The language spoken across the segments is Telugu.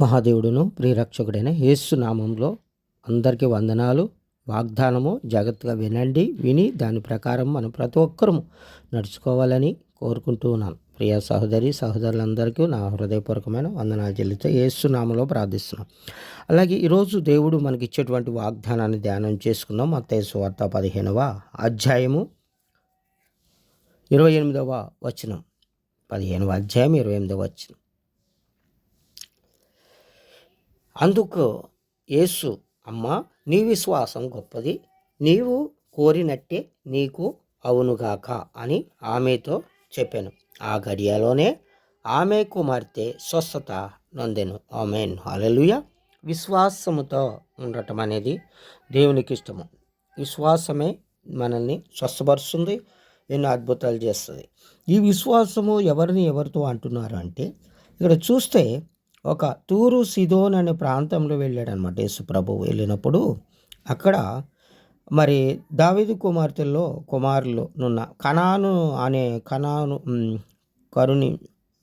మహాదేవుడును ప్రియరక్షకుడైన యేసు నామంలో అందరికీ వందనాలు. వాగ్దానము జాగ్రత్తగా వినండి విని దాని ప్రకారం మనం ప్రతి ఒక్కరము నడుచుకోవాలని కోరుకుంటూ ఉన్నాను ప్రియ సహోదరి సహోదరులందరికీ నా హృదయపూర్వకమైన వందనాలు చెల్లితో యేసు నామంలో ప్రార్థిస్తున్నాం. అలాగే ఈరోజు దేవుడు మనకి ఇచ్చేటువంటి వాగ్దానాన్ని ధ్యానం చేసుకుందాం. మత్తయి వార్త పదిహేనవ అధ్యాయము ఇరవై ఎనిమిదవ వచనం. పదిహేనవ అధ్యాయం ఇరవై ఎనిమిదవ వచనం. అందుకు యేసు అమ్మ నీ విశ్వాసం గొప్పది నీవు కోరినట్టే నీకు అవునుగాక అని ఆమెతో చెప్పాను. ఆ గడియలోనే ఆమె కుమార్తె స్వస్థత నొందెను. ఆమెన్. అలలుయ విశ్వాసముతో ఉండటం అనేది దేవునికి ఇష్టము. విశ్వాసమే మనల్ని స్వస్థపరుస్తుంది ఎన్నో అద్భుతాలు చేస్తుంది. ఈ విశ్వాసము ఎవరిని ఎవరితో అంటున్నారు అంటే ఇక్కడ చూస్తే ఒక తూరు సిదోన్ అనే ప్రాంతంలో వెళ్ళాడు అనమాట యేసుప్రభు వెళ్ళినప్పుడు అక్కడ మరి దావీదు కుమార్తెల్లో కుమారులు నున్న కణాను అనే కణాను కరుణి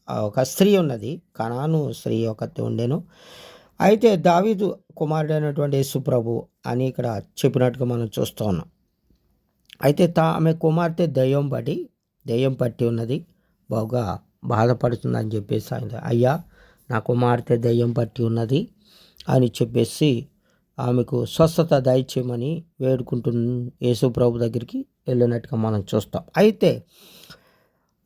ఒక స్త్రీ ఉన్నది. కణాను స్త్రీ ఒకటి ఉండేను. అయితే దావీదు కుమారుడైనటువంటి అయినటువంటి యేసుప్రభు అని ఇక్కడ చెప్పినట్టుగా మనం చూస్తూ ఉన్నాం. అయితే తా ఆమె కుమార్తె దయ్యం పడి దయ్యం పట్టి ఉన్నది. బాగా బాధపడుతుందని చెప్పేసి ఆయన అయ్యా నా కుమార్తె దయ్యం పట్టి ఉన్నది అని చెప్పేసి ఆమెకు స్వస్థత దయచేయమని వేడుకుంటున్న యేసు ప్రభు దగ్గరికి వెళ్ళినట్టుగా మనం చూస్తాం. అయితే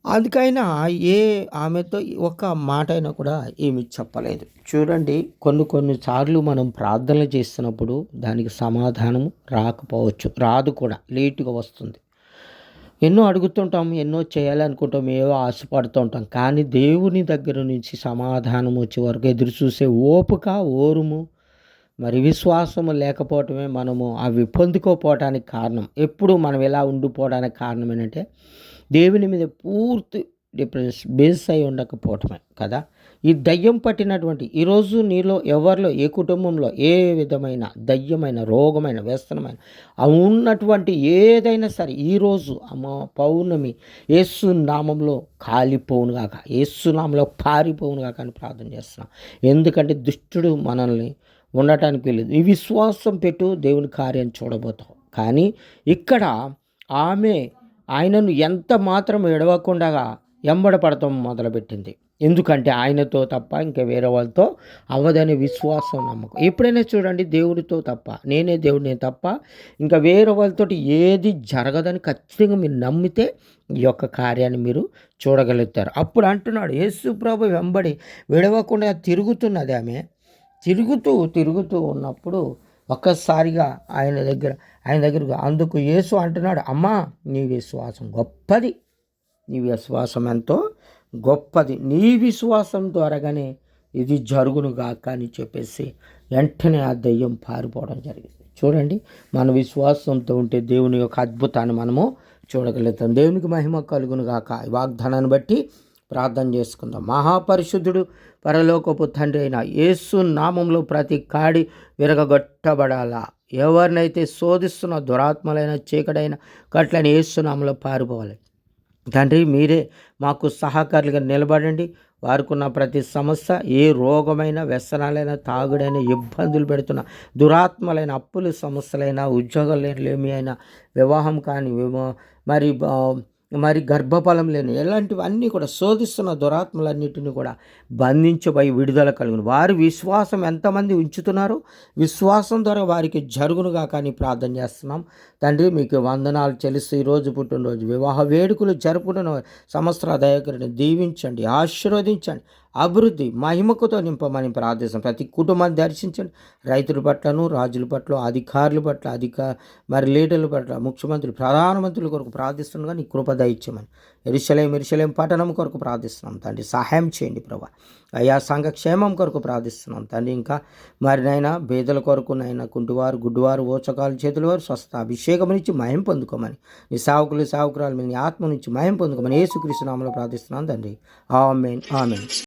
అందుకైనా ఏ ఆమెతో ఒక్క మాట అయినా కూడా ఏమి చెప్పలేదు. చూడండి కొన్ని కొన్ని సార్లు మనం ప్రార్థనలు చేస్తున్నప్పుడు దానికి సమాధానం రాకపోవచ్చు రాదు కూడా లేటుగా వస్తుంది. ఎన్నో అడుగుతుంటాం ఎన్నో చేయాలనుకుంటాం ఏవో ఆశపడుతూ ఉంటాం కానీ దేవుని దగ్గర నుంచి సమాధానం వచ్చే వరకు ఎదురు చూసే ఓపిక ఓరుము మరి విశ్వాసము లేకపోవటమే మనము అవి పొందుకోపోవటానికి కారణం. ఎప్పుడు మనం ఎలా ఉండిపోవడానికి కారణం ఏంటంటే దేవుని మీద పూర్తి డిఫరెన్స్ బేస్ అయి ఉండకపోవటమే కదా? ఈ దయ్యం పట్టినటువంటి ఈరోజు నీలో ఎవరిలో ఏ కుటుంబంలో ఏ విధమైన దయ్యమైన రోగమైన వ్యసనమైన ఉన్నటువంటి ఏదైనా సరే ఈరోజు అమ్మ పౌర్ణమి యేసు నామంలో కాలిపోవును కాక యేసు నామంలో పారిపోవును గాక అని ప్రార్థన చేస్తున్నాం. ఎందుకంటే దుష్టుడు మనల్ని ఉండటానికి వెళ్ళదు ఈ విశ్వాసం పెట్టు దేవుని కార్యం చూడబోతాం కానీ ఇక్కడ ఆమె ఆయనను ఎంత మాత్రం ఎడవకుండా ఎంబడపడటం మొదలుపెట్టింది. ఎందుకంటే ఆయనతో తప్ప ఇంకా వేరే వాళ్ళతో అవ్వదనే విశ్వాసం నమ్మకం. ఎప్పుడైనా చూడండి దేవుడితో తప్ప నేనే దేవుడిని తప్ప ఇంకా వేరే వాళ్ళతో ఏది జరగదని ఖచ్చితంగా మీరు నమ్మితే ఈ యొక్క కార్యాన్ని మీరు చూడగలుగుతారు. అప్పుడు అంటున్నాడు యేసు ప్రభు వెంబడి విడవకుండా తిరుగుతున్నది ఆమె. తిరుగుతూ తిరుగుతూ ఉన్నప్పుడు ఒక్కసారిగా ఆయన దగ్గర ఆయన దగ్గరకు అందుకు యేసు అంటున్నాడు అమ్మా నీ విశ్వాసం గొప్పది. నీ విశ్వాసం ఎంతో గొప్పది. నీ విశ్వాసం ద్వారాగానే ఇది జరుగును గాక అని చెప్పేసి వెంటనే ఆ దయ్యం పారిపోవడం జరిగింది. చూడండి మన విశ్వాసంతో ఉంటే దేవుని యొక్క అద్భుతాన్ని మనము చూడగలుగుతాం. దేవునికి మహిమ కలుగును గాక ఈ వాగ్దానాన్ని బట్టి ప్రార్థన చేసుకుందాం. మహాపరిశుద్ధుడు పరలోకపు తండ్రి అయిన యేసు నామంలో ప్రతి కాడి విరగగొట్టబడాలా? ఎవరినైతే శోధిస్తున్న దురాత్మలైన చీకడైన కట్లని యేసు నామంలో పారిపోవాలి. తండ్రి మీరే మాకు సహకారులుగా నిలబడండి. వారికున్న ప్రతి సమస్య ఏ రోగమైన వ్యసనాలైన తాగుడైన ఇబ్బందులు పెడుతున్న దురాత్మలైన అప్పులు సమస్యలైన ఉద్యోగాలు ఏమి అయినా వివాహం కానీ మరి మరి గర్భఫలం లేని ఇలాంటివన్నీ కూడా శోధిస్తున్న దురాత్మలన్నిటిని కూడా బంధించబోయి విడుదల కలుగును. వారి విశ్వాసం ఎంతమంది ఉంచుతున్నారో? విశ్వాసం ద్వారా వారికి జరుగునుగా కానీ ప్రార్థన చేస్తున్నాం. తండ్రి మీకు వందనాలు చెల్లిస్తూ ఈరోజు పుట్టినరోజు వివాహ వేడుకలు జరుపుకున్న సంవత్సర దయకరిని దీవించండి ఆశీర్వదించండి. అభివృద్ధి మహిమకుతో నింపమని ప్రార్థిస్తాం. ప్రతి కుటుంబాన్ని దర్శించండి. రైతుల పట్లను రాజుల పట్ల అధికారుల పట్ల అధిక మరి లీడర్ల పట్ల ముఖ్యమంత్రి ప్రధానమంత్రుల కొరకు ప్రార్థిస్తుండగా నీ కృప దయచేయమని. ఎరుసలేం ఎరుసలేం పట్టణం కొరకు ప్రార్థిస్తున్నాం తండ్రి. సహాయం చేయండి ప్రభా. అయా సంఘ క్షేమం కొరకు ప్రార్థిస్తున్నాం తండ్రి. ఇంకా మరి నైనా బేదల కొరకు నైనా కుంటివారు గుడ్డువారు ఓచకాలు చేతుల వారు స్వస్థ అభిషేకం నుంచి మయం పొందుకోమని నీ సావుకులు సావుకురాలు మీ ఆత్మ నుంచి మయం పొందుకోమని యేసుక్రీస్తు నామలో ప్రార్థిస్తున్నాం తండ్రి. Amen amen.